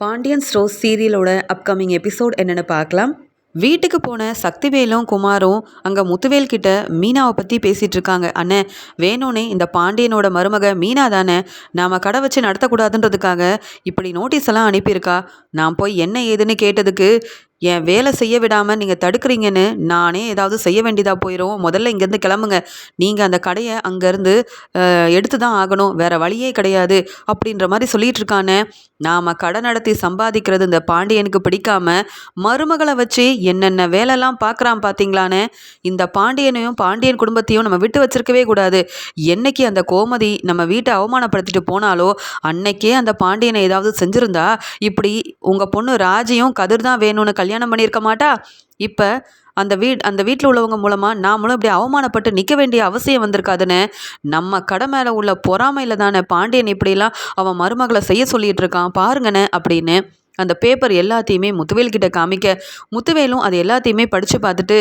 Pandian store சீரியலோட upcoming episode என்னென்னு பார்க்கலாம். வீட்டுக்கு போன சக்திவேலும் குமாரும் அங்கே முத்துவேல் கிட்ட மீனாவை பற்றி பேசிகிட்டு இருக்காங்க. அண்ணே வேணும்னே இந்த பாண்டியனோட மருமக மீனா தானே? நாம் கடை வச்சு நடத்தக்கூடாதுன்றதுக்காக இப்படி நோட்டீஸ் எல்லாம் அனுப்பியிருக்கா. நான் போய் என்ன ஏதுன்னு கேட்டதுக்கு என் வேலை செய்ய விடாமல் நீங்கள் தடுக்கிறீங்கன்னு நானே ஏதாவது செய்ய வேண்டியதாக போயிடும் முதல்ல இங்கேருந்து கிளம்புங்க. நீங்கள் அந்த கடையை அங்கேருந்து எடுத்து தான் ஆகணும். வேறு வழியே கிடையாது அப்படின்ற மாதிரி சொல்லிகிட்டு இருக்கானே. நாம் கடை நடத்தி சம்பாதிக்கிறது இந்த பாண்டியனுக்கு பிடிக்காம மருமகளை வச்சு என்னென்ன வேலைலாம் பார்க்குறான் பார்த்தீங்களானே இந்த பாண்டியனையும் பாண்டியன் குடும்பத்தையும் நம்ம விட்டு வச்சிருக்கவே கூடாது. என்னைக்கு அந்த கோமதி நம்ம வீட்டை அவமானப்படுத்திட்டு போனாலோ அன்னைக்கே அந்த பாண்டியனை ஏதாவது செஞ்சுருந்தா இப்படி உங்கள் பொண்ணு ராஜியும் கதிர் தான் வேணும்னு கல்யாணம் பண்ணியிருக்க மாட்டா? இப்போ அந்த வீட் அந்த வீட்டில் உள்ளவங்க மூலமாக நாமளும் இப்படி அவமானப்பட்டு நிற்க வேண்டிய அவசியம் வந்திருக்காதுன்னு நம்ம கடை மேலே உள்ள பொறாமையில் தானே பாண்டியன் இப்படிலாம் அவன் மருமகளை செய்ய சொல்லிகிட்டு இருக்கான் பாருங்கண்ணே அப்படின்னு அந்த பேப்பர் எல்லாத்தையுமே முத்துவேல் கிட்ட காமிக்க முத்துவேலும் அது எல்லாத்தையுமே படித்து பார்த்துட்டு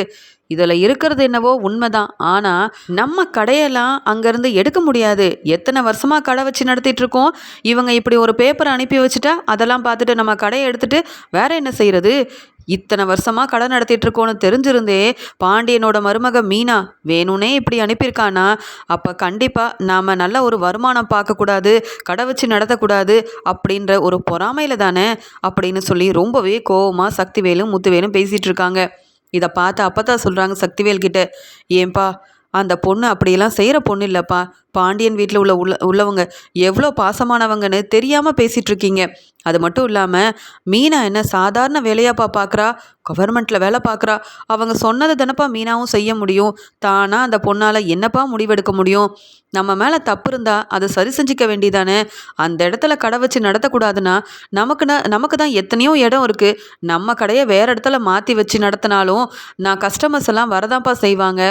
இதில் இருக்கிறது என்னவோ உண்மைதான். ஆனால் நம்ம கடையெல்லாம் அங்கேருந்து எடுக்க முடியாது. எத்தனை வருஷமாக கடை வச்சு நடத்திட்டு இருக்கோம்? இவங்க இப்படி ஒரு பேப்பரை அனுப்பி வச்சுட்டா அதெல்லாம் பார்த்துட்டு நம்ம கடையை எடுத்துகிட்டு வேற என்ன செய்கிறது இத்தனை வருஷமாக கடை நடத்திட்டு இருக்கோன்னு தெரிஞ்சிருந்தே பாண்டியனோட மருமக மீனா வேணும்னே இப்படி அனுப்பியிருக்கானா? அப்போ கண்டிப்பாக நாம் நல்ல ஒரு வருமானம் பார்க்கக்கூடாது கடை வச்சு நடத்தக்கூடாது அப்படின்ற ஒரு பொறாமையில் தானே அப்படின்னு சொல்லி ரொம்பவே கோவமாக சக்திவேலும் முத்துவேலும் பேசிகிட்டு இருக்காங்க இதை பார்த்து அப்போ தான் சொல்கிறாங்க சக்திவேல் கிட்ட ஏன்பா அந்த பொண்ணு அப்படியெல்லாம் செய்கிற பொண்ணு இல்லைப்பா. பாண்டியன் வீட்டில் உள்ள உள்ள உள்ளவங்க எவ்வளோ பாசமானவங்கன்னு தெரியாமல் பேசிகிட்ருக்கீங்க அது மட்டும் இல்லாமல் மீனா என்ன சாதாரண வேலையாப்பா பார்க்குறா கவர்மெண்ட்டில் வேலை பார்க்குறா அவங்க சொன்னதை தானப்பா மீனாவும் செய்ய முடியும். தானாக அந்த பொண்ணால் என்னப்பா முடிவெடுக்க முடியும்? நம்ம மேலே தப்பு இருந்தால் அதை சரி செஞ்சுக்க வேண்டியதானே? அந்த இடத்துல கடை வச்சு நடத்தக்கூடாதுன்னா நமக்கு நமக்கு தான் எத்தனையோ இடம் இருக்குது நம்ம கடையை வேறு இடத்துல மாற்றி வச்சு நடத்தினாலும் நான் கஸ்டமர்ஸ் எல்லாம் வரதான்ப்பா செய்வாங்க.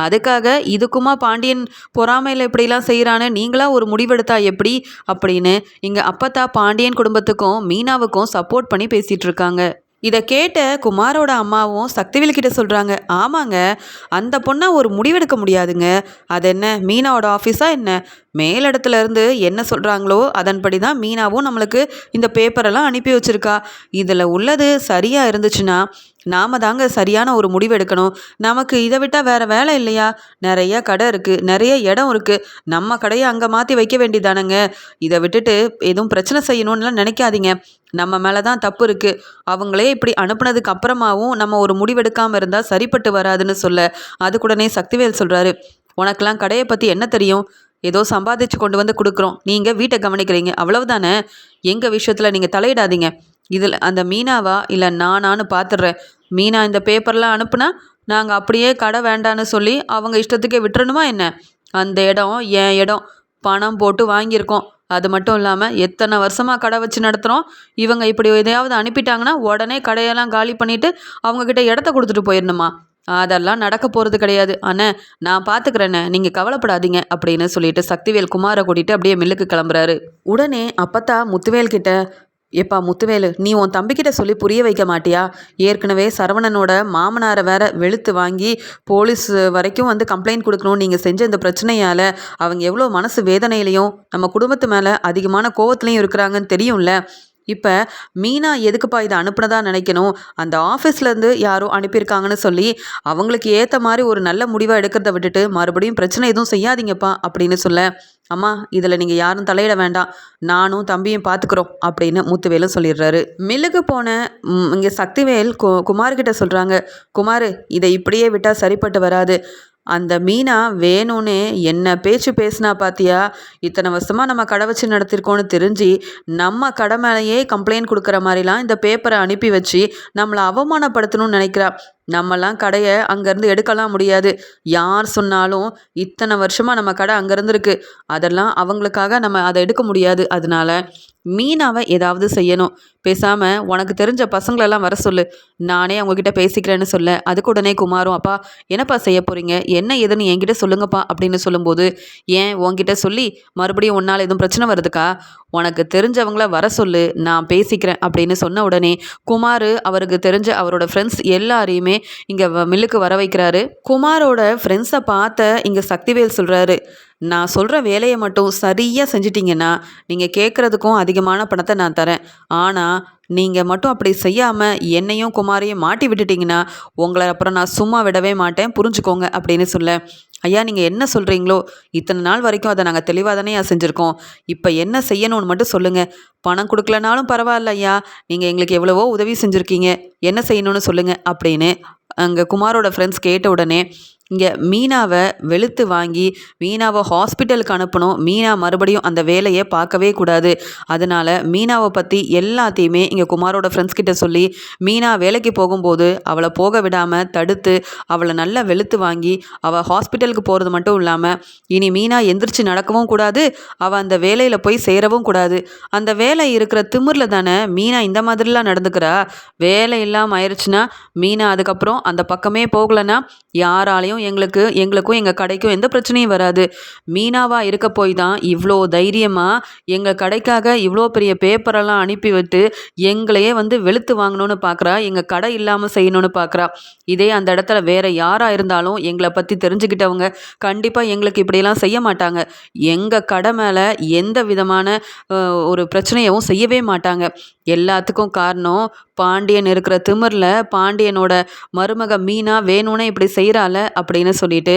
அதுக்காக இதுக்குமா பாண்டியன் பொறாமையில் இப்படிலாம் செய்கிறான்னு நீங்களாக ஒரு முடிவெடுத்தா எப்படி? அப்படின்னு இங்கே அப்பத்தா பாண்டியன் குடும்பத்துக்கும் மீனாவுக்கும் சப்போர்ட் பண்ணி பேசிகிட்டு இருக்காங்க இதை கேட்ட குமாரோட அம்மாவும் சக்திவேல் கிட்ட சொல்கிறாங்க ஆமாங்க அந்த பொண்ணை ஒரு முடிவெடுக்க முடியாதுங்க. அது என்ன மீனாவோட ஆஃபீஸா என்ன? மேலிடத்துல இருந்து என்ன சொல்கிறாங்களோ அதன்படி தான் மீனாவும் நம்மளுக்கு இந்த பேப்பரெல்லாம் அனுப்பி வச்சுருக்கா. இதில் உள்ளது சரியாக இருந்துச்சுன்னா நாம் தாங்க சரியான ஒரு முடிவு எடுக்கணும். நமக்கு இதை விட்டால் வேறு வேலை இல்லையா? நிறைய கடை இருக்குது நிறைய இடம் இருக்குது நம்ம கடையை அங்கே மாற்றி வைக்க வேண்டியதானங்க? இதை விட்டுட்டு எதுவும் பிரச்சனை செய்யணும்னுலாம் நினைக்காதீங்க. நம்ம மேலே தான் தப்பு இருக்குது அவங்களே இப்படி அனுப்புனதுக்கு அப்புறமாவும் நம்ம ஒரு முடிவெடுக்காமல் இருந்தால் சரிப்பட்டு வராதுன்னு சொல்ல. அதுக்குடனே சக்திவேல் சொல்கிறாரு உனக்கெல்லாம் கடையை பற்றி என்ன தெரியும்? ஏதோ சம்பாதிச்சு கொண்டு வந்து கொடுக்குறோம். நீங்கள் வீட்டை கவனிக்கிறீங்க. அவ்வளவுதானே? எங்கள் விஷயத்தில் நீங்கள் தலையிடாதீங்க. இதில் அந்த மீனாவா? இல்லை நானான்னு பார்த்துடுறேன் மீனா இந்த பேப்பர்லாம் அனுப்புனா நாங்கள் அப்படியே கடை வேண்டான்னு சொல்லி அவங்க இஷ்டத்துக்கே விட்டுறணுமா என்ன? அந்த இடம் என் இடம். பணம் போட்டு வாங்கியிருக்கோம். அது மட்டும் இல்லாமல் எத்தனை வருஷமாக கடை வச்சு நடத்துகிறோம் இவங்க இப்படி எதையாவது அனுப்பிட்டாங்கன்னா உடனே கடையெல்லாம் காலி பண்ணிவிட்டு அவங்கக்கிட்ட இடத்த கொடுத்துட்டு போயிடணுமா? அதெல்லாம் நடக்க போகிறது கிடையாது. அண்ணே நான் பார்த்துக்கிறேண்ணே நீங்கள் கவலைப்படாதீங்க அப்படின்னு சொல்லிட்டு சக்திவேல் குமாரை கூட்டிகிட்டு அப்படியே மில்லுக்கு கிளம்புறாரு. உடனே அப்பத்தா முத்துவேல் கிட்ட எப்பா முத்துவேலு நீ உன் தம்பிக்கிட்ட சொல்லி புரிய வைக்க மாட்டியா? ஏற்கனவே சரவணனோட மாமனாரை வேற வெளுத்து வாங்கி போலீஸ் வரைக்கும் வந்து கம்ப்ளைண்ட் கொடுக்கணும் நீங்கள் செஞ்ச இந்த பிரச்சனையால் அவங்க எவ்வளோ மனசு வேதனையிலையும் நம்ம குடும்பத்து மேலே அதிகமான கோவத்துலையும் இருக்கிறாங்கன்னு தெரியும்ல. இப்போ மீனா எதுக்குப்பா இதை அனுப்புனதா நினைக்கணும்? அந்த ஆஃபீஸ்லேருந்து யாரோ அனுப்பியிருக்காங்கன்னு சொல்லி அவங்களுக்கு ஏற்ற மாதிரி ஒரு நல்ல முடிவாக எடுக்கிறத விட்டுட்டு மறுபடியும் பிரச்சனை எதுவும் செய்யாதீங்கப்பா அப்படின்னு சொல்ல அம்மா இதில் நீங்கள் யாரும் தலையிட வேண்டாம். நானும் தம்பியும் பார்த்துக்குறோம் அப்படின்னு முத்துவேலும் சொல்லிடுறாரு. மில்லுக்கு போன இங்கே சக்திவேல் கு குமார்கிட்ட சொல்கிறாங்க குமார் இதை இப்படியே விட்டால் சரிப்பட்டு வராது. அந்த மீனா வேணும்னே என்ன பேச்சு பேசினா பாத்தியா? இத்தனை வருஷமாக நம்ம கடை வச்சு நடத்திருக்கோன்னு தெரிஞ்சு நம்ம கடை மேலேயே கம்ப்ளைண்ட் கொடுக்குற மாதிரிலாம் இந்த பேப்பரை அனுப்பி வச்சு நம்மளை அவமானப்படுத்தணும்னு நினைக்கிறா. நம்மலாம் கடையை அங்கேருந்து எடுக்கலாம் முடியாது. யார் சொன்னாலும் இத்தனை வருஷமாக நம்ம கடை அங்கேருந்து இருக்குது அதெல்லாம் அவங்களுக்காக நம்ம அதை எடுக்க முடியாது. அதனால மீனாவை ஏதாவது செய்யணும். பேசாமல் உனக்கு தெரிஞ்ச பசங்களெல்லாம் வர சொல்லு. நானே அவங்கக்கிட்ட பேசிக்கிறேன்னு சொல்ல. அதுக்கு உடனே குமாரும் அப்பா என்னப்பா செய்ய போகிறீங்க என்ன ஏதுன்னு என்கிட்ட சொல்லுங்கப்பா அப்படின்னு சொல்லும்போது ஏன் உன்கிட்ட சொல்லி மறுபடியும் உன்னால் எதுவும் பிரச்சனை வருதுக்கா உனக்கு தெரிஞ்சவங்கள வர சொல்லு. நான் பேசிக்கிறேன் அப்படின்னு சொன்ன உடனே குமார் அவருக்கு தெரிஞ்ச அவரோட ஃப்ரெண்ட்ஸ் எல்லாரையுமே இங்கே மில்லுக்கு வர வைக்கிறாரு. குமாரோட ஃப்ரெண்ட்ஸை பார்த்த இங்கே சக்திவேல் சொல்கிறாரு நான் சொல்கிற வேலையை மட்டும் சரியாக செஞ்சிட்டிங்கன்னா நீங்கள் கேட்குறதுக்கும் அதிகமான பணத்தை நான் தரேன். ஆனால் நீங்கள் மட்டும் அப்படி செய்யாமல் என்னையும் குமாரையும் மாட்டி விட்டுட்டிங்கன்னா உங்களை அப்புறம் நான் சும்மா விடவே மாட்டேன். புரிஞ்சுக்கோங்க அப்படின்னு சொல்ல. ஐயா நீங்கள் என்ன சொல்கிறீங்களோ இத்தனை நாள் வரைக்கும் அதை நாங்கள் தெளிவாக தானே செஞ்சுருக்கோம். இப்போ என்ன செய்யணும்னு மட்டும் சொல்லுங்கள் பணம் கொடுக்கலனாலும் பரவாயில்ல ஐயா. நீங்கள் எங்களுக்கு எவ்வளவோ உதவி செஞ்சுருக்கீங்க. என்ன செய்யணும்னு சொல்லுங்கள் அப்படின்னு அங்கே குமாரோட ஃப்ரெண்ட்ஸ் கேட்ட உடனே இங்கே மீனாவை வெளுத்து வாங்கி மீனாவை ஹாஸ்பிட்டலுக்கு அனுப்பணும். மீனா மறுபடியும் அந்த வேலையை பார்க்கவே கூடாது. அதனால் மீனாவை பற்றி எல்லாத்தையுமே இங்கே குமாரோட ஃப்ரெண்ட்ஸ் கிட்ட சொல்லி மீனா வேலைக்கு போகும்போது அவளை போக விடாமல் தடுத்து அவளை நல்லா வெளுத்து வாங்கி அவள் ஹாஸ்பிட்டலுக்கு போகிறது மட்டும் இல்லாமல் இனி மீனா எந்திரிச்சு நடக்கவும் கூடாது. அவள் அந்த வேலையில் போய் சேரவும் கூடாது. அந்த வேலை இருக்கிற திமிரில் தானே மீனா இந்த மாதிரிலாம் நடந்துக்கிறா? வேலை இல்லாமல் ஆயிடுச்சுன்னா மீனா அதுக்கப்புறம் அந்த பக்கமே போகலைன்னா யாராலையும் எங்களுக்கு எங்களுக்கும் எங்கள் கடைக்கும் எந்த பிரச்சனையும் வராது. மீனாவாக இருக்க போய் தான் இவ்வளோ தைரியமாக எங்கள் கடைக்காக இவ்வளோ பெரிய பேப்பரெல்லாம் அனுப்பிவிட்டு எங்களையே வந்து வெளுத்து வாங்கணும்னு பார்க்குறா எங்கள் கடை இல்லாமல் செய்யணும்னு பார்க்குறா இதே அந்த இடத்துல வேறு யாராக இருந்தாலும் எங்களை பற்றி தெரிஞ்சுக்கிட்டவங்க கண்டிப்பாக எங்களுக்கு இப்படியெல்லாம் செய்ய மாட்டாங்க. எங்கள் கடை மேலே எந்த விதமான ஒரு பிரச்சனையவும் செய்யவே மாட்டாங்க. எல்லாத்துக்கும் காரணம் பாண்டியன் இருக்கிற திமிரில் பாண்டியனோட மருமக மீனா வேணும்னே இப்படி செய்கிறாள் அப்படின்னு சொல்லிட்டு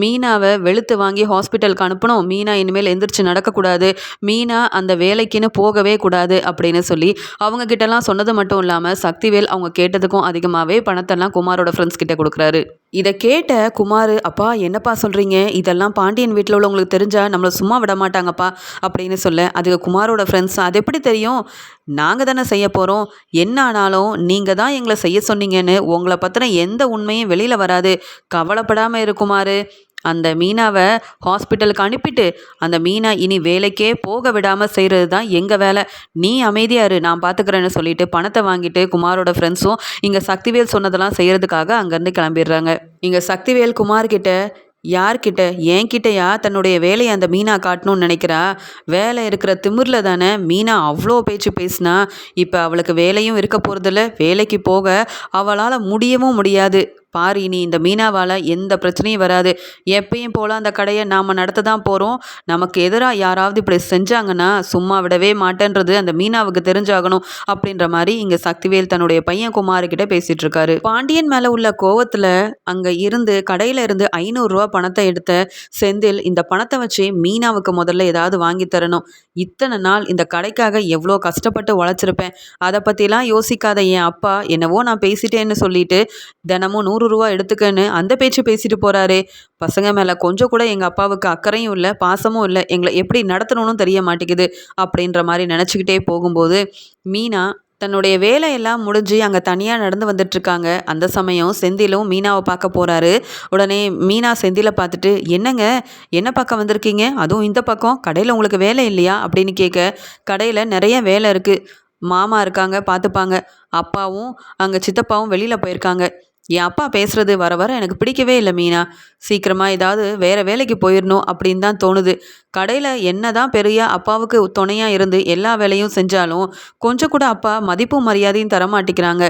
மீனாவை வெளுத்து வாங்கி ஹாஸ்பிட்டலுக்கு அனுப்பணும். மீனா இனிமேல் எந்திரிச்சு நடக்கக்கூடாது. மீனா அந்த வேலைக்குன்னு போகவே கூடாது அப்படின்னு சொல்லி அவங்க கிட்டலாம் சொன்னது மட்டும் இல்லாமல் சக்திவேல் அவங்க கேட்டதுக்கும் அதிகமாகவே பணத்தெல்லாம் குமாரோட ஃப்ரெண்ட்ஸ் கிட்ட கொடுக்குறாரு. இதை கேட்ட குமார் அப்பா என்னப்பா சொல்கிறீங்க இதெல்லாம் பாண்டியன் வீட்டில் உள்ளவங்களுக்கு தெரிஞ்சால் நம்மளை சும்மா விட மாட்டாங்கப்பா அப்படின்னு சொல்ல அதுக்கு குமாரோட ஃப்ரெண்ட்ஸ் அது எப்படி தெரியும்? நாங்கள் தானே செய்ய போகிறோம் என்ன ஆனாலும் நீங்கள் தான் எங்களை செய்ய சொன்னீங்கன்னு உங்களை பற்றின எந்த உண்மையும் வெளியில் வராது. கவலைப்படாமல் இருக்குமாறு அந்த மீனாவை ஹாஸ்பிட்டலுக்கு அனுப்பிட்டு அந்த மீனா இனி வேலைக்கே போக விடாமல் செய்கிறது தான் எங்கள் வேலை. நீ அமைதியாரு நான் பார்த்துக்கிறேன்னு சொல்லிட்டு பணத்தை வாங்கிட்டு குமாரோட ஃப்ரெண்ட்ஸும் இங்கே சக்திவேல் சொன்னதெல்லாம் செய்கிறதுக்காக அங்கேருந்து கிளம்பிடுறாங்க. இங்கே சக்திவேல் குமார்கிட்ட யார்கிட்ட என்கிட்டயா தன்னுடைய வேலையை அந்த மீனா காட்டணும்னு நினைக்கிறா? வேலை இருக்கிற திமிரில் தானே மீனா அவ்வளோ பேச்சு பேசினா? இப்போ அவளுக்கு வேலையும் இருக்க போகிறதில்ல வேலைக்கு போக அவளால் முடியவும் முடியாது. பாரு இனி இந்த மீனாவால் எந்த பிரச்சனையும் வராது. எப்பயும் போல் அந்த கடையை நாம் நடத்த தான் போகிறோம் நமக்கு எதிராக யாராவது இப்படி செஞ்சாங்கன்னா சும்மா விடவே மாட்டேன்றது அந்த மீனாவுக்கு தெரிஞ்சாகணும் அப்படின்ற மாதிரி இங்கே சக்திவேல் தன்னுடைய பையன் குமார்கிட்ட பேசிகிட்டு இருக்காரு. பாண்டியன் மேலே உள்ள கோவத்தில் அங்கே இருந்து கடையில் இருந்து ஐநூறுரூவா பணத்தை எடுத்த செந்தில் இந்த பணத்தை வச்சு மீனாவுக்கு முதல்ல ஏதாவது வாங்கி தரணும். இத்தனை நாள் இந்த கடைக்காக எவ்வளோ கஷ்டப்பட்டு உழைச்சிருப்பேன்? அதை பற்றிலாம் யோசிக்காத என் அப்பா என்னவோ நான் பேசிட்டேன்னு சொல்லிட்டு தினமும் நூறு ரூபா எடுத்துக்கன்னு அந்த பேச்சு பேசிட்டு போகிறாரு பசங்க மேலே கொஞ்சம் கூட எங்கள் அப்பாவுக்கு அக்கறையும் இல்லை பாசமும் இல்லை எங்களை எப்படி நடத்தணும்னு தெரிய மாட்டேங்குது அப்படின்ற மாதிரி நினச்சிக்கிட்டே போகும்போது மீனா தன்னுடைய வேலையெல்லாம் முடிஞ்சு அங்கே தனியாக நடந்து வந்துட்டுருக்காங்க அந்த சமயம் செந்திலும் மீனாவை பார்க்க போகிறாரு உடனே மீனா செந்திலை பார்த்துட்டு என்னங்க? என்ன பக்கம் வந்திருக்கீங்க? அதுவும் இந்த பக்கம்? கடையில் உங்களுக்கு வேலை இல்லையா? அப்படின்னு கேட்க கடையில் நிறைய வேலை இருக்குது மாமா இருக்காங்க பார்த்துப்பாங்க. அப்பாவும் அங்கே சித்தப்பாவும் வெளியில் போயிருக்காங்க. என் அப்பா பேசுகிறது வர வர எனக்கு பிடிக்கவே இல்லை மீனா. சீக்கிரமாக ஏதாவது வேறு வேலைக்கு போயிடணும் அப்படின்னு தான் தோணுது. கடையில் என்ன தான் பெரிய அப்பாவுக்கு துணையாக இருந்து எல்லா வேலையும் செஞ்சாலும் கொஞ்சம் கூட அப்பா மதிப்பும் மரியாதையும் தரமாட்டிக்கிறாங்க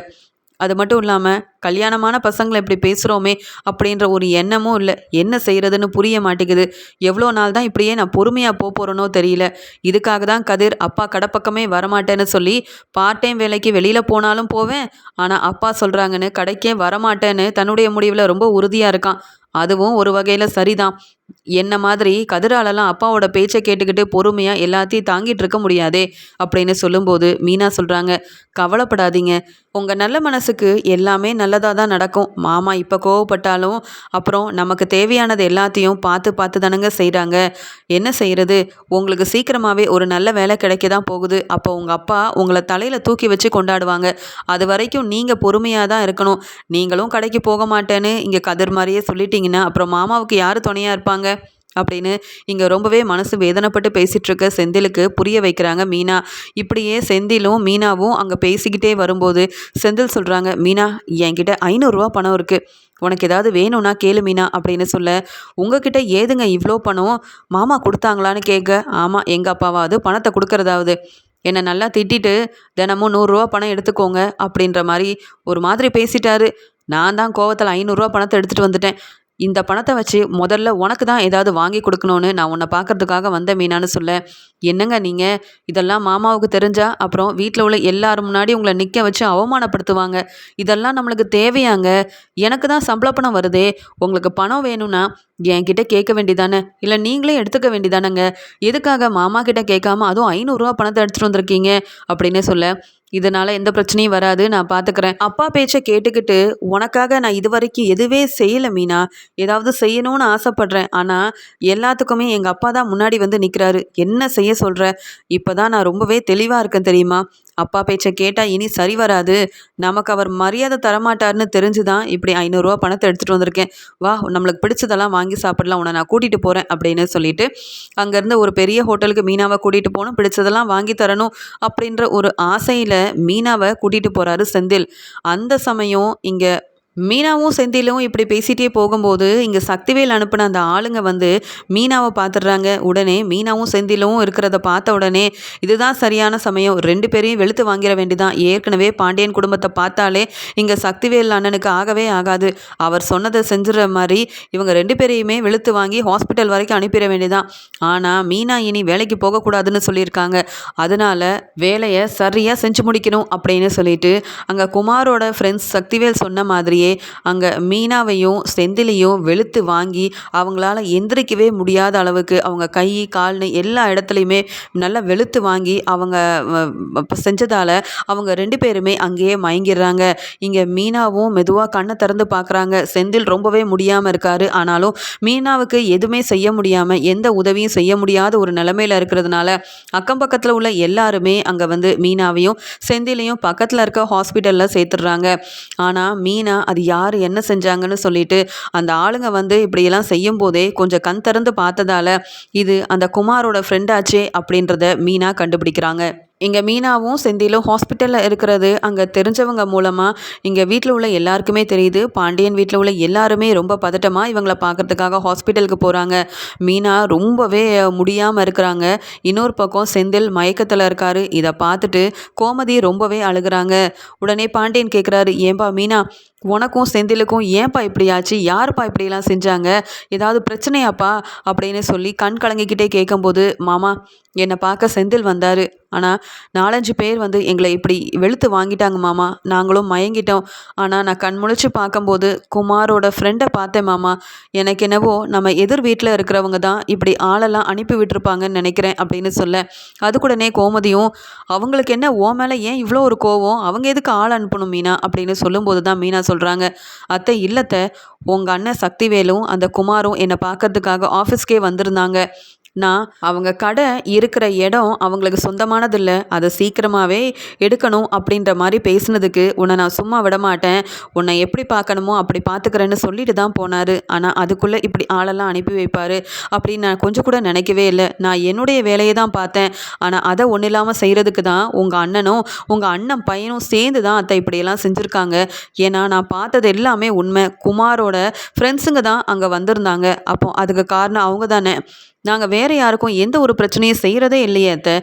அது மட்டும் இல்லாமல் கல்யாணமான பசங்களை இப்படி பேசுகிறோமே அப்படின்ற ஒரு எண்ணமும் இல்லை. என்ன செய்கிறதுன்னு புரிய மாட்டேங்குது. எவ்வளோ நாள் தான் இப்படியே நான் பொறுமையாக போக போகிறேனோ தெரியல. இதுக்காக தான் கதிர் அப்பா கடைப்பக்கமே வரமாட்டேன்னு சொல்லி பார்ட் டைம் வேலைக்கு வெளியில் போனாலும் போவேன். ஆனால் அப்பா சொல்கிறாங்கன்னு கடைக்கே வரமாட்டேன்னு தன்னுடைய முடிவில் ரொம்ப உறுதியாக இருக்கான். அதுவும் ஒரு வகையில் சரிதான். என்ன மாதிரி கதிராலெல்லாம் அப்பாவோட பேச்சை கேட்டுக்கிட்டு பொறுமையாக எல்லாத்தையும் தாங்கிட்டு இருக்க முடியாதே அப்படின்னு சொல்லும்போது மீனா சொல்கிறாங்க கவலைப்படாதீங்க. உங்கள் நல்ல மனசுக்கு எல்லாமே நல்லதாக தான் நடக்கும். மாமா இப்போ கோவப்பட்டாலும் அப்புறம் நமக்கு தேவையானது எல்லாத்தையும் பார்த்து பார்த்து தானுங்க செய்கிறாங்க என்ன செய்கிறது உங்களுக்கு சீக்கிரமாகவே ஒரு நல்ல வேலை கிடைக்க தான் போகுது. அப்போ உங்கள் அப்பா உங்களை தலையில் தூக்கி வச்சு கொண்டாடுவாங்க. அது வரைக்கும் நீங்கள் பொறுமையாக தான் இருக்கணும். நீங்களும் கடைக்கு போக மாட்டேன்னு இங்கே கதிர் மாதிரியே சொல்லிட்டீங்கன்னா அப்புறம் மாமாவுக்கு யார் துணையாக இருப்பாங்க? அப்படின்னு இங்கே ரொம்பவே மனசு வேதனைப்பட்டு பேசிகிட்டு இருக்க செந்திலுக்கு புரிய வைக்கிறாங்க மீனா. இப்படியே செந்திலும் மீனாவும் அங்கே பேசிக்கிட்டே வரும்போது செந்தில் சொல்கிறாங்க மீனா என்கிட்ட ஐநூறுரூவா பணம் இருக்குது உனக்கு ஏதாவது வேணும்னா கேளு மீனா அப்படின்னு சொல்ல உங்ககிட்ட ஏதுங்க இவ்வளோ பணம்? மாமா கொடுத்தாங்களான்னு கேட்க ஆமாம் எங்கள் அப்பாவாவது பணத்தை கொடுக்கறதாவது. என்னை நல்லா திட்டிட்டு தினமும் நூறுரூவா பணம் எடுத்துக்கோங்க அப்படின்ற மாதிரி ஒரு மாதிரி பேசிட்டாரு. நான் தான் கோவத்தில் ஐநூறுரூவா பணத்தை எடுத்துகிட்டு வந்துட்டேன். இந்த பணத்தை வச்சு முதல்ல உனக்கு தான் ஏதாவது வாங்கி கொடுக்கணும்னு நான் உன்னை பார்க்கறதுக்காக வந்த மீனான்னு சொல்ல. என்னங்க நீங்கள் இதெல்லாம் மாமாவுக்கு தெரிஞ்சா அப்புறம் வீட்டில் உள்ள எல்லாரும் முன்னாடி உங்களை நிற்க வச்சு அவமானப்படுத்துவாங்க. இதெல்லாம் நம்மளுக்கு தேவையாங்க. எனக்கு தான் சம்பள பணம் வருதே. உங்களுக்கு பணம் வேணும்னா என்கிட்ட கேட்க வேண்டிதானே இல்லை நீங்களே எடுத்துக்க வேண்டியதானேங்க? எதுக்காக மாமா கிட்ட கேட்காம அதுவும் ஐநூறுரூவா பணத்தை எடுத்துகிட்டு வந்திருக்கீங்க? அப்படின்னு சொல்ல. இதனால் எந்த பிரச்சனையும் வராது நான் பார்த்துக்கிறேன் அப்பா பேச்சை கேட்டுக்கிட்டு உனக்காக நான் இது வரைக்கும் எதுவே செய்யலை மீனா. ஏதாவது செய்யணும்னு ஆசைப்படுறேன். ஆனால் எல்லாத்துக்குமே எங்கள் அப்பா தான் முன்னாடி வந்து நிற்கிறாரு என்ன செய்ய சொல்கிற இப்போ தான் நான் ரொம்பவே தெளிவாக இருக்கேன் தெரியுமா? அப்பா பேச்சை கேட்டால் இனி சரி வராது. நமக்கு அவர் மரியாதை தரமாட்டார்னு தெரிஞ்சு தான் இப்படி ஐநூறுரூவா பணத்தை எடுத்துகிட்டு வந்திருக்கேன். வா நம்மளுக்கு பிடிச்சதெல்லாம் வாங்கி சாப்பிடலாம் உன்னை நான் கூட்டிகிட்டு போகிறேன் அப்படின்னு சொல்லிட்டு அங்கேருந்து ஒரு பெரிய ஹோட்டலுக்கு மீனாவை கூட்டிகிட்டு போகணும் பிடிச்சதெல்லாம் வாங்கி தரணும் அப்படின்ற ஒரு ஆசையில் மீனாவை கூட்டிகிட்டு போகிறாரு செந்தில். அந்த சமயம் இங்கே மீனாவும் செந்திலும் இப்படி பேசிகிட்டே போகும்போது இங்கே சக்திவேல் அனுப்பின அந்த ஆளுங்க வந்து மீனாவை பார்த்துடுறாங்க உடனே மீனாவும் செந்திலும் இருக்கிறத பார்த்த உடனே இதுதான் சரியான சமயம். ரெண்டு பேரையும் வெளுத்து வாங்கிட வேண்டிதான். ஏற்கனவே பாண்டியன் குடும்பத்தை பார்த்தாலே இங்கே சக்திவேல் அண்ணனுக்கு ஆகவே ஆகாது. அவர் சொன்னதை செஞ்சுற மாதிரி இவங்க ரெண்டு பேரையுமே வெளுத்து வாங்கி ஹாஸ்பிட்டல் வரைக்கும் அனுப்பிட வேண்டிதான். ஆனால் மீனா இனி வேலைக்கு போகக்கூடாதுன்னு சொல்லியிருக்காங்க. அதனால வேலையை சரியாக செஞ்சு முடிக்கணும் அப்படின்னு சொல்லிட்டு அங்கே குமாரோட ஃப்ரெண்ட்ஸ் சக்திவேல் சொன்ன மாதிரியே அங்கே மீனாவையும் செந்திலையும் வெளுத்து வாங்கி அவங்களால எந்திரிக்கவே முடியாத அளவுக்கு அவங்க கை கால்னு எல்லா இடத்துலையுமே நல்லா வெளுத்து வாங்கி அவங்க செஞ்சதால் அவங்க ரெண்டு பேருமே அங்கேயே மயங்கிடுறாங்க. இங்கே மீனாவும் மெதுவாக கண்ணை திறந்து பார்க்குறாங்க செந்தில் ரொம்பவே முடியாமல் இருக்காரு. ஆனாலும் மீனாவுக்கு எதுவுமே செய்ய முடியாமல் எந்த உதவியும் செய்ய முடியாத ஒரு நிலமையில இருக்கிறதுனால அக்கம் பக்கத்தில் உள்ள எல்லாருமே அங்கே வந்து மீனாவையும் செந்திலையும் பக்கத்தில் இருக்க ஹாஸ்பிட்டலில் சேர்த்துடுறாங்க. ஆனால் மீனா அது யார் என்ன செஞ்சாங்கன்னு சொல்லிட்டு அந்த ஆளுங்க வந்து இப்படியெல்லாம் செய்யும் போதே கொஞ்சம் கண் திறந்து பார்த்ததால இது அந்த குமாரோட ஃப்ரெண்டாச்சே அப்படின்றத மீனா கண்டுபிடிக்கிறாங்க. இங்கே மீனாவும் செந்திலும் ஹாஸ்பிட்டலில் இருக்கிறது. அங்கே தெரிஞ்சவங்க மூலமாக இங்கே வீட்டில் உள்ள எல்லாருக்குமே தெரியுது. பாண்டியன் வீட்டில் உள்ள எல்லாருமே ரொம்ப பதட்டமாக இவங்கள பார்க்கறதுக்காக ஹாஸ்பிட்டலுக்கு போகிறாங்க மீனா ரொம்பவே முடியாமல் இருக்கிறாங்க. இன்னொரு பக்கம் செந்தில் மயக்கத்தில் இருக்காரு. இதை பார்த்துட்டு கோமதி ரொம்பவே அழுகிறாங்க. உடனே பாண்டியன் கேட்குறாரு ஏன்பா மீனா உனக்கும் செந்திலுக்கும் ஏன்பா இப்படியாச்சு யாருப்பா இப்படியெல்லாம் செஞ்சாங்க? ஏதாவது பிரச்சனையாப்பா? அப்படின்னு சொல்லி கண் கலங்கிக்கிட்டே கேட்கும்போது மாமா என்னை பார்க்க செந்தில் வந்தார். ஆனால் நாலஞ்சு பேர் வந்து எங்களை இப்படி வெளுத்து வாங்கிட்டாங்க மாமா. நாங்களும் மயங்கிட்டோம். ஆனால் நான் கண் முழிச்சு பார்க்கும்போது குமாரோட ஃப்ரெண்டை பார்த்தேன் மாமா. எனக்கு என்னவோ நம்ம எதிர் வீட்டில் இருக்கிறவங்க தான் இப்படி ஆளெல்லாம் அனுப்பி விட்டுருப்பாங்கன்னு நினைக்கிறேன் அப்படின்னு சொல்ல. அதுக்கூடனே கோமதியும் அவங்களுக்கு என்ன ஓ மேலே ஏன் இவ்வளோ ஒரு கோவம்? அவங்க எதுக்கு ஆள் அனுப்பணும் மீனா? அப்படின்னு சொல்லும்போது தான் மீனா சொல்கிறாங்க அத்தை இல்லத்தை உங்கள் அண்ணன் சக்திவேலும் அந்த குமாரும் என்னை பார்க்கறதுக்காக ஆஃபீஸ்க்கே வந்திருந்தாங்க. நான் அவங்க கடை இருக்கிற இடம் அவங்களுக்கு சொந்தமானதில்லை. அதை சீக்கிரமாகவே எடுக்கணும் அப்படின்ற மாதிரி பேசினதுக்கு உன்னை நான் சும்மா விட மாட்டேன். உன்னை எப்படி பார்க்கணுமோ அப்படி பார்த்துக்கிறேன்னு சொல்லிட்டு தான் போனார். ஆனால் அதுக்குள்ளே இப்படி ஆளெல்லாம் அனுப்பி வைப்பார் அப்படின்னு நான் கொஞ்சம் கூட நினைக்கவே இல்லை. நான் என்னுடைய வேலையை தான் பார்த்தேன். ஆனால் அதை ஒன்றும் இல்லாமல் செய்கிறதுக்கு தான் உங்கள் அண்ணனும் உங்கள் அண்ணன் பையனும் சேர்ந்து தான் அத்தை இப்படியெல்லாம் செஞ்சுருக்காங்க. ஏன்னா நான் பார்த்தது எல்லாமே உண்மை. குமாரோட ஃப்ரெண்ட்ஸுங்க தான் அங்கே வந்திருந்தாங்க. அப்போ அதுக்கு காரணம் அவங்க தானே. நாங்கள் வேறு யாருக்கும் எந்த ஒரு பிரச்சனையும் செய்கிறதே இல்லையே அத்தை.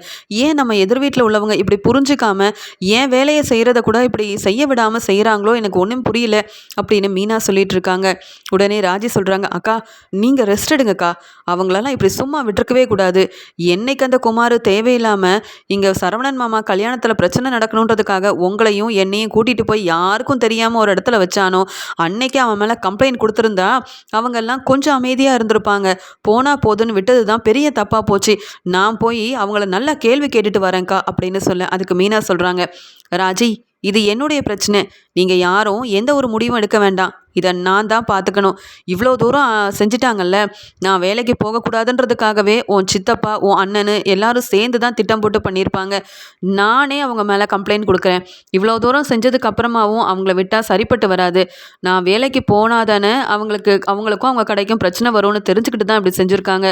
ஏன் நம்ம எதிர் வீட்டில் உள்ளவங்க இப்படி புரிஞ்சிக்காம ஏன் வேலையை செய்கிறத கூட இப்படி செய்ய விடாமல் செய்கிறாங்களோ எனக்கு ஒன்றும் புரியல அப்படின்னு மீனா சொல்லிட்டு இருக்காங்க. உடனே ராஜி சொல்கிறாங்க அக்கா நீங்கள் ரெஸ்ட் எடுங்கக்கா. அவங்களெல்லாம் இப்படி சும்மா விட்டுருக்கவே கூடாது. என்னைக்கு அந்த குமார் தேவையில்லாமல் இங்கே சரவணன் மாமா கல்யாணத்தில் பிரச்சனை நடக்கணுன்றதுக்காக உங்களையும் என்னையும் கூட்டிகிட்டு போய் யாருக்கும் தெரியாமல் ஒரு இடத்துல வச்சானோ அன்னைக்கு அவன் மேலே கம்ப்ளைண்ட் கொடுத்துருந்தா அவங்கெல்லாம் கொஞ்சம் அமைதியாக இருந்திருப்பாங்க. போனால் போதுன்னு விட்டது தான் பெரிய தப்பாக போச்சு. நான் போய் அவங்கள நல்லா கேள்வி கேட்டுட்டு வரேன்க்கா அப்படின்னு சொல்ல அதுக்கு மீனா சொல்கிறாங்க ராஜி இது என்னுடைய பிரச்சனை. நீங்கள் யாரும் எந்த ஒரு முடிவும் எடுக்க வேண்டாம். இதை நான் தான் பார்த்துக்கணும். இவ்வளோ தூரம் செஞ்சிட்டாங்கல்ல. நான் வேலைக்கு போகக்கூடாதுன்றதுக்காகவே உன் சித்தப்பா உன் அண்ணனு எல்லாரும் சேர்ந்து தான் திட்டம் போட்டு பண்ணியிருப்பாங்க. நானே அவங்க மேலே கம்ப்ளைண்ட் கொடுக்குறேன். இவ்வளோ தூரம் செஞ்சதுக்கு அப்புறமாவும் அவங்கள விட்டால் சரிப்பட்டு வராது. நான் வேலைக்கு போனாதானே அவங்களுக்கு அவங்களுக்கும் அவங்க கடைக்கும் பிரச்சனை வரும்னு தெரிஞ்சுக்கிட்டு தான் இப்படி செஞ்சுருக்காங்க.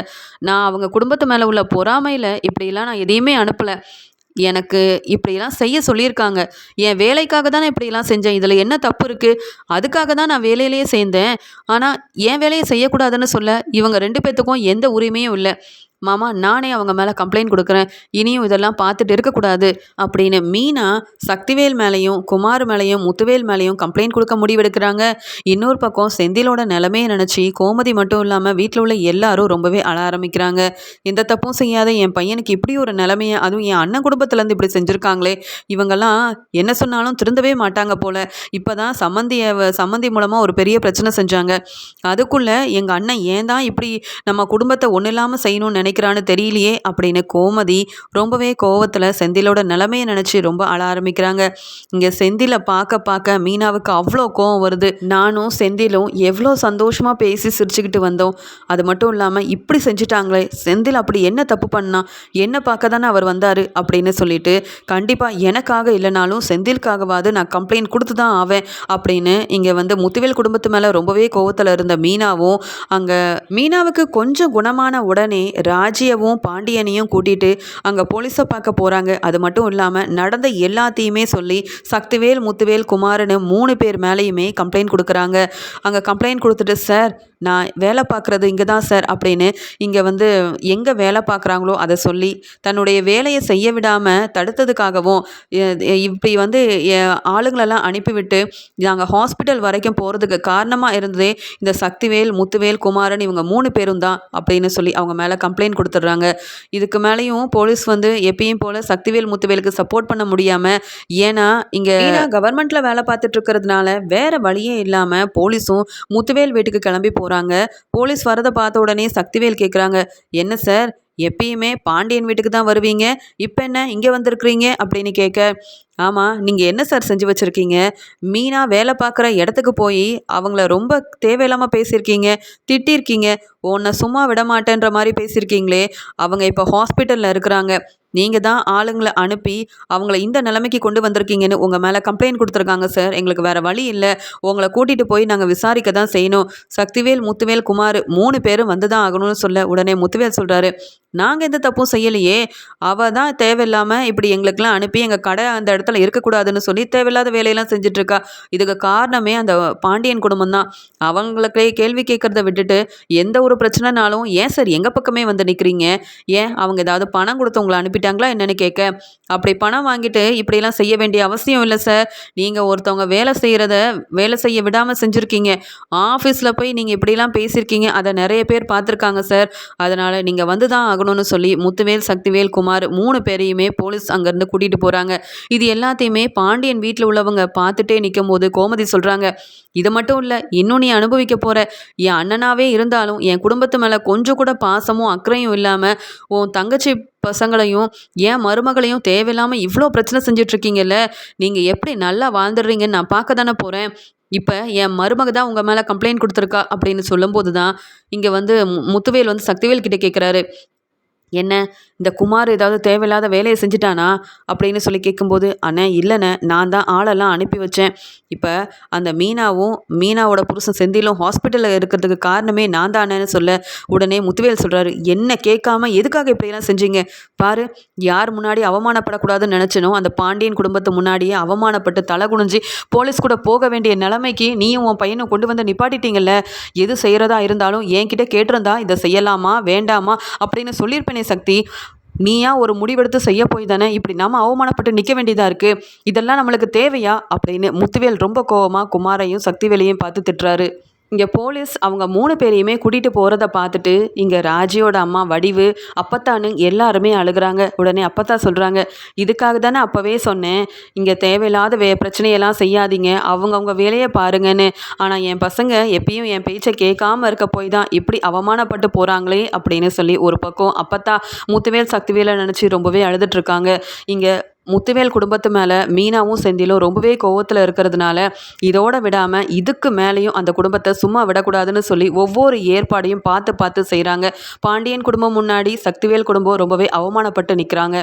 நான் அவங்க குடும்பத்து மேலே உள்ள பொறாமையில் இப்படியெல்லாம் நான் எதையுமே அனுப்பலை. எனக்கு இப்படியெல்லாம் செய்ய சொல்லியிருக்காங்க. என் வேலைக்காக தானே இப்படியெல்லாம் செஞ்சேன். இதில் என்ன தப்பு இருக்குது அதுக்காக தான் நான் வேலையிலேயே சேர்ந்தேன். ஆனால் என் வேலையை செய்யக்கூடாதுன்னு சொல்ல இவங்க ரெண்டு பேர்த்துக்கும் எந்த உரிமையும் இல்லை. மாமா நானே அவங்க மேலே கம்ப்ளைண்ட் கொடுக்குறேன். இனியும் இதெல்லாம் பார்த்துட்டு இருக்கக்கூடாது அப்படின்னு மீனா சக்திவேல் மேலேயும் குமார் மேலேயும் முத்துவேல் மேலேயும் கம்ப்ளைண்ட் கொடுக்க முடிவெடுக்கிறாங்க. இன்னொரு பக்கம் செந்திலோட நிலமையை நினச்சி கோமதி மட்டும் இல்லாமல் வீட்டில் உள்ள எல்லாரும் ரொம்பவே அழ ஆரம்பிக்கிறாங்க. எந்த தப்பும் செய்யாத என் பையனுக்கு இப்படி ஒரு நிலைமையை அதுவும் என் அண்ணன் குடும்பத்துலேருந்து இப்படி செஞ்சுருக்காங்களே. இவங்கெல்லாம் என்ன சொன்னாலும் திருந்தவே மாட்டாங்க போல. இப்போ தான் சம்மந்திய சம்மந்தி மூலமாக ஒரு பெரிய பிரச்சனை செஞ்சாங்க. அதுக்குள்ளே எங்கள் அண்ணன் ஏன் தான் இப்படி நம்ம குடும்பத்தை ஒன்றும் இல்லாமல் செய்யணும்னு நினைக்கிறான்னு தெரியலையே அப்படின்னு கோமதி ரொம்பவே கோவத்தில் செந்திலோட நிலைமையை நினச்சி ரொம்ப அழ ஆரம்பிக்கிறாங்க. இங்கே செந்திலை பார்க்க பார்க்க மீனாவுக்கு அவ்வளோ கோவம் வருது. நானும் செந்திலும் எவ்வளோ சந்தோஷமாக பேசி சிரிச்சுக்கிட்டு வந்தோம். அது மட்டும் இல்லாமல் இப்படி செஞ்சுட்டாங்களே செந்தில் அப்படி என்ன தப்பு பண்ணா என்ன பார்க்க தானே அவர் வந்தார் அப்படின்னு சொல்லிட்டு கண்டிப்பாக எனக்காக இல்லைனாலும் செந்திலுக்காகவாது நான் கம்ப்ளைண்ட் கொடுத்து தான் ஆவேன் அப்படின்னு இங்கே வந்து முத்துவேல் குடும்பத்து மேலே ரொம்பவே கோவத்தில் இருந்த மீனாவும் அங்கே மீனாவுக்கு கொஞ்சம் குணமான உடனே ராஜ்யவும் பாண்டியனையும் கூட்டிகிட்டு அங்கே போலீஸை பார்க்க போகிறாங்க அது மட்டும் இல்லாமல் நடந்த எல்லாத்தையுமே சொல்லி சக்திவேல் முத்துவேல் குமார்னு மூணு பேர் மேலேயுமே கம்ப்ளைண்ட் கொடுக்குறாங்க. அங்கே கம்ப்ளைண்ட் கொடுத்துட்டு சார் நான் வேலை பார்க்குறது இங்கே தான் சார் அப்படின்னு இங்கே வந்து எங்கே வேலை பார்க்குறாங்களோ அதை சொல்லி தன்னுடைய வேலையை செய்ய விடாமல் தடுத்ததுக்காகவும் இப்படி வந்து ஆளுங்களெல்லாம் அனுப்பிவிட்டு நாங்கள் ஹாஸ்பிட்டல் வரைக்கும் போகிறதுக்கு காரணமாக இருந்ததே இந்த சக்திவேல் முத்துவேல் குமாரன் இவங்க மூணு பேரும் தான் அப்படின்னு சொல்லி அவங்க மேலே கம்ப்ளைண்ட் கொடுத்துட்றாங்க. இதுக்கு மேலேயும் போலீஸ் வந்து எப்பயும் போல் சக்திவேல் முத்துவேலுக்கு சப்போர்ட் பண்ண முடியாமல் ஏன்னா இங்கே கவர்மெண்ட்டில் வேலை பார்த்துட்டு இருக்கிறதுனால வேறு வழியே இல்லாமல் போலீஸும் முத்துவேல் வீட்டுக்கு கிளம்பி போகிறாங்க போலீஸ் வரதை பார்த்த உடனே சக்திவேல் கேட்குறாங்க என்ன சார்? எப்பயுமே பாண்டியன் வீட்டுக்கு தான் வருவீங்க. இப்போ என்ன? இங்கே வந்திருக்கிறீங்க? அப்படின்னு கேட்க ஆமாம் நீங்கள் என்ன சார் செஞ்சு வச்சுருக்கீங்க? மீனா வேலை பார்க்குற இடத்துக்கு போய் அவங்கள ரொம்ப தேவையில்லாமல் பேசியிருக்கீங்க திட்டிருக்கீங்க உன்னை சும்மா விட மாட்டேன்ற மாதிரி பேசியிருக்கீங்களே அவங்க இப்போ ஹாஸ்பிட்டலில் இருக்கிறாங்க. நீங்கள் தான் ஆளுங்களை அனுப்பி அவங்கள இந்த நிலைமைக்கு கொண்டு வந்திருக்கீங்கன்னு உங்கள் மேலே கம்ப்ளைண்ட் கொடுத்துருக்காங்க சார் எங்களுக்கு வேறு வழி இல்லை. உங்களை கூட்டிகிட்டு போய் நாங்கள் விசாரிக்க தான் செய்யணும். சக்திவேல் முத்துவேல் குமார் மூணு பேரும் வந்து தான் ஆகணும்னு சொல்ல உடனே முத்துவேல் சொல்கிறாரு நாங்கள் எந்த தப்பும் செய்யலையே. அவள் தான் தேவையில்லாமல் இப்படி எங்களுக்கெல்லாம் அனுப்பி எங்கள் கடை அந்த இடத்துல இருக்கக்கூடாதுன்னு சொல்லி தேவையில்லாத வேலையெல்லாம் செஞ்சிட்ருக்கா. இதுக்கு காரணமே அந்த பாண்டியன் குடும்பம் தான் அவங்களுக்கே கேள்வி கேட்குறத விட்டுட்டு எந்த ஒரு பிரச்சனைனாலும் ஏன் சார் எங்கள் பக்கமே வந்து நிற்கிறீங்க ஏன் அவங்க ஏதாவது பணம் கொடுத்து உங்களை அனுப்பிட்டாங்களா என்னென்னு கேட்க? அப்படி பணம் வாங்கிட்டு இப்படியெல்லாம் செய்ய வேண்டிய அவசியம் இல்லை சார். நீங்கள் ஒருத்தவங்க வேலை செய்கிறத வேலை செய்ய விடாமல் செஞ்சுருக்கீங்க. ஆஃபீஸில் போய் நீங்கள் இப்படிலாம் பேசியிருக்கீங்க. அதை நிறைய பேர் பார்த்துருக்காங்க சார். அதனால் நீங்கள் வந்து தான் ஆகணும்னு சொல்லி முத்துவேல் சக்திவேல் குமார் மூணு பேரையுமே போலீஸ் அங்கேருந்து கூட்டிகிட்டு போகிறாங்க இது எல்லாத்தையுமே பாண்டியன் வீட்டில் உள்ளவங்க பார்த்துட்டே நிற்கும் போது கோமதி சொல்கிறாங்க இது மட்டும் இல்லை இன்னும் நீ அனுபவிக்க போகிற என் அண்ணனாவே இருந்தாலும் என் குடும்பத்து மேலே கொஞ்சம் கூட பாசமும் அக்கறையும் இல்லாமல் உன் தங்கச்சி பசங்களையும் என் மருமகளையும் தேவையில்லாமல் இவ்வளோ பிரச்சனை செஞ்சிட்ருக்கீங்கல்ல நீங்கள் எப்படி நல்லா வாழ்ந்துடுறீங்கன்னு நான் பார்க்க தானே போகிறேன் இப்போ என் மருமக தான் உங்கள் மேலே கம்ப்ளைண்ட் கொடுத்துருக்கா அப்படின்னு சொல்லும்போது தான் இங்கே வந்து முத்துவேல் வந்து சக்திவேல் கிட்டே கேட்குறாரு என்ன இந்த குமார் ஏதாவது தேவையில்லாத வேலையை செஞ்சுட்டானா? அப்படின்னு சொல்லி கேட்கும்போது அண்ணே இல்லைண்ணே நான் தான் ஆளெல்லாம் அனுப்பி வச்சேன். இப்போ அந்த மீனாவும் மீனாவோட புருஷன் செந்திலும் ஹாஸ்பிட்டலில் இருக்கிறதுக்கு காரணமே நான் தானேன்னு சொல்ல உடனே முத்துவேல் சொல்கிறாரு என்ன கேட்காம எதுக்காக இப்படியெல்லாம் செஞ்சீங்க? பாரு யார் முன்னாடி அவமானப்படக்கூடாதுன்னு நினச்சனோ அந்த பாண்டியன் குடும்பத்து முன்னாடியே அவமானப்பட்டு தலை குனிஞ்சு போலீஸ் கூட போக வேண்டிய நிலைமைக்கு நீயும் உன் பையனை கொண்டு வந்து நிப்பாட்டிட்டீங்கல்ல? எது செய்கிறதா இருந்தாலும் என்கிட்ட கேட்டிருந்தா இதை செய்யலாமா வேண்டாமா அப்படின்னு சொல்லியிருப்பேனே சக்தி நீயா ஒரு முடிவெடுத்து செய்ய போய் தானே? இப்படி நாம அவமானப்பட்டு நிற்க வேண்டியதாக இருக்குது இதெல்லாம் நம்மளுக்கு தேவையா? அப்படின்னு முத்துவேல் ரொம்ப கோவமாக குமாரையும் சக்திவேலையும் பார்த்து திட்டுறாரு. இங்கே போலீஸ் அவங்க மூணு பேரையுமே கூட்டிகிட்டு போகிறத பார்த்துட்டு இங்கே ராஜியோட அம்மா வடிவு அப்பத்தானு எல்லாருமே அழுகிறாங்க. உடனே அப்பத்தா சொல்கிறாங்க இதுக்காக தானே அப்போவே சொன்னேன். இங்கே தேவையில்லாத வே பிரச்சனையெல்லாம் செய்யாதீங்க. அவங்கவுங்க வேலையை பாருங்கன்னு. ஆனால் என் பசங்க எப்பயும் என் பேச்சை கேட்காம இருக்க போய் தான் இப்படி அவமானப்பட்டு போகிறாங்களே அப்படின்னு சொல்லி ஒரு பக்கம் அப்பத்தா மூத்துவேல் சக்திவேலை நினச்சி ரொம்பவே அழுதுட்ருக்காங்க இங்கே முத்துவேல் குடும்பத்து மேலே மீனாவும் செந்திலும் ரொம்பவே கோவத்தில் இருக்கிறதுனால இதோட விடாமல் இதுக்கு மேலேயும் அந்த குடும்பத்தை சும்மா விடக்கூடாதுன்னு சொல்லி ஒவ்வொரு ஏற்பாடையும் பார்த்து பார்த்து செய்கிறாங்க பாண்டியன் குடும்பம் முன்னாடி சக்திவேல் குடும்பம் ரொம்பவே அவமானப்பட்டு நிற்கிறாங்க